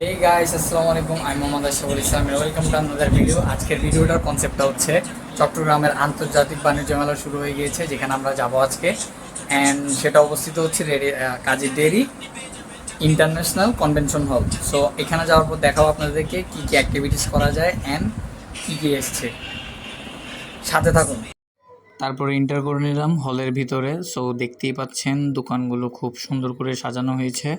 এই গাইস আসসালামু আলাইকুম, আমি Mohammad Ashraful Islam. Welcome to another video আজকের ভিডিওটার কনসেপ্টটা হচ্ছে চট্টগ্রামের আন্তর্জাতিক বাণিজ্য মেলা শুরু হয়ে গিয়েছে, যেখানে আমরা যাব আজকে। অ্যান্ড সেটা অবস্থিত হচ্ছে Kazi dairy international convention hall. So এখানে যাওয়ার পর দেখাবো আপনাদেরকে কী কী অ্যাক্টিভিটিস করা যায় অ্যান্ড কী কী এসছে। সাথে থাকুন। তারপরে ইন্টার করে নিলাম। হলের ভিতরে। সো দেখতেই পাচ্ছেন, দোকানগুলো খুব সুন্দর করে সাজানো হয়েছে।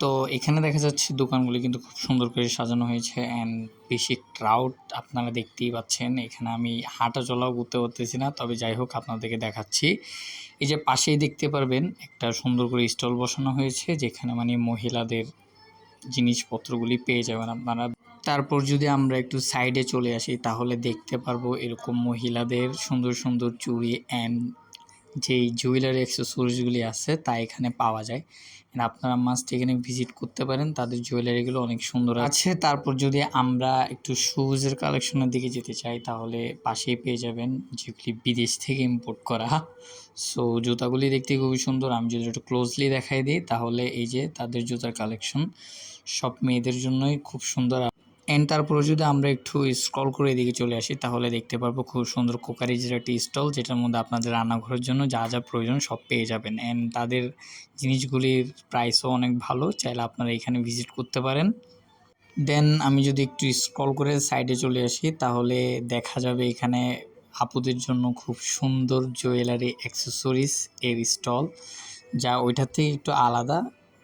তো এখানে দেখা যাচ্ছে দোকানগুলি কিন্তু খুব সুন্দর করে সাজানো হয়েছে অ্যান্ড বেশি ক্রাউড আপনারা দেখতেই পাচ্ছেন। এখানে আমি হাঁটা চলাও করতে পারতেছি না, তবে যাই হোক আপনাদেরকে দেখাচ্ছি। এই যে পাশেই দেখতে পারবেন একটা সুন্দর করে স্টল বসানো হয়েছে, যেখানে মানে মহিলাদের জিনিসপত্রগুলি পেয়ে যাবেন আপনারা। তারপর যদি আমরা একটু সাইডে চলে আসি, তাহলে দেখতে পারব এরকম মহিলাদের সুন্দর সুন্দর চুড়ি অ্যান্ড যেই জুয়েলারি অ্যাক্সেসরিজগুলি আছে তা এখানে পাওয়া যায়। আপনারা মাস্ট এখানে ভিজিট করতে পারেন, তাদের জুয়েলারিগুলো অনেক সুন্দর আছে। তারপর যদি আমরা একটু শুজের কালেকশনের দিকে যেতে চাই, তাহলে পাশেই পেয়ে যাবেন যেগুলি বিদেশ থেকে ইম্পোর্ট করা। সো জুতাগুলি দেখতে খুবই সুন্দর। আমি যদি একটু ক্লোজলি দেখাই দিই, তাহলে এই যে তাদের জুতার কালেকশন সব মেয়েদের জন্যই খুব সুন্দর অ্যান্ড তারপরে যদি আমরা একটু স্ক্রল করে এদিকে চলে আসি, তাহলে দেখতে পারব খুব সুন্দর কোকারিজের একটি স্টল যেটার মধ্যে আপনাদের রান্নাঘরের জন্য যা যা প্রয়োজন সব পেয়ে যাবেন। অ্যান্ড তাদের জিনিসগুলির প্রাইসও অনেক ভালো, চাইলে আপনারা এখানে ভিজিট করতে পারেন। দেন আমি যদি একটু স্ক্রল করে সাইডে চলে আসি, তাহলে দেখা যাবে এখানে আপুদের জন্য খুব সুন্দর জুয়েলারি অ্যাক্সেসরিজ এর স্টল যা ওইটার থেকে একটু আলাদা।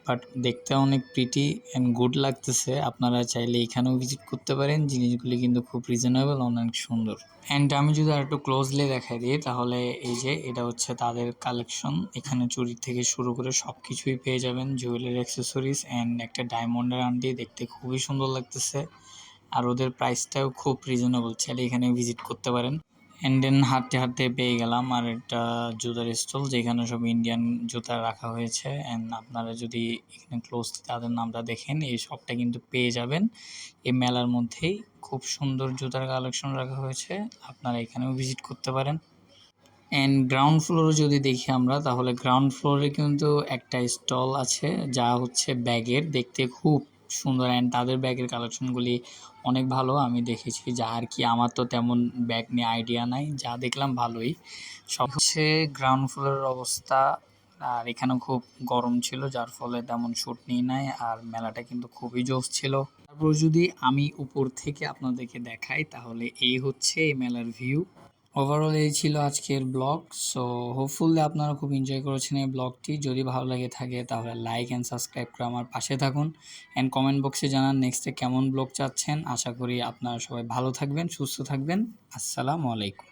বাট দেখতে অনেক প্রিটি অ্যান্ড গুড লাগতেছে। আপনারা চাইলে এখানেও ভিজিট করতে পারেন। জিনিসগুলি কিন্তু খুব রিজনেবল অনেক সুন্দর। অ্যান্ড আমি যদি আর একটু ক্লোজলি দেখাই দিই, তাহলে এই যে এটা হচ্ছে তাদের কালেকশন এখানে চুরি থেকে শুরু করে সব কিছুই পেয়ে যাবেন। জুয়েলারি অ্যাক্সেসরিজ অ্যান্ড একটা ডায়মন্ডের আন্টি দেখতে খুবই সুন্দর লাগতেছে। আর ওদের প্রাইসটাও খুব রিজনেবল চাইলে এখানে ভিজিট করতে পারেন। অ্যান্ড দেন হাঁটতে হাঁটতে পেয়ে গেলাম আর একটা জুতার স্টল যেখানে সব ইন্ডিয়ান জুতা রাখা হয়েছে। অ্যান্ড আপনারা যদি এখানে ক্লোজ তাদের নামটা দেখেন, এই শপটা কিন্তু পেয়ে যাবেন। এই মেলার মধ্যেই খুব সুন্দর জুতার কালেকশন রাখা হয়েছে। আপনারা এখানেও ভিজিট করতে পারেন। অ্যান্ড গ্রাউন্ড ফ্লোরে যদি দেখি আমরা, তাহলে গ্রাউন্ড ফ্লোরে কিন্তু একটা স্টল আছে, যা হচ্ছে ব্যাগের। দেখতে খুব সুন্দর অ্যান্ড তাদের ব্যাগের কালেকশনগুলি অনেক ভালো। আমি দেখেছি যা আর কি, আমার তো তেমন ব্যাগ নিয়ে আইডিয়া নাই, যা দেখলাম ভালোই। সব হচ্ছে গ্রাউন্ড ফ্লোরের অবস্থা, আর এখানে খুব গরম ছিল, যার ফলে তেমন শ্যুট নিই নাই আর মেলাটা কিন্তু খুবই জোশ ছিল। তারপর যদি আমি উপর থেকে আপনাদেরকে দেখাই, তাহলে এই হচ্ছে এই মেলার ভিউ ওভারঅল এই ছিল আজকের ব্লগ সো হোপফুলি আপনারা খুব এনজয় করেছেন এই ব্লগটি যদি ভালো লাগে থাকে তাহলে লাইক অ্যান্ড সাবস্ক্রাইব করে আমার পাশে থাকুন। অ্যান্ড কমেন্ট বক্সে জানান নেক্সটে কেমন ব্লগ চাচ্ছেন। আশা করি আপনারা সবাই ভালো থাকবেন, সুস্থ থাকবেন। আসসালামু আলাইকুম।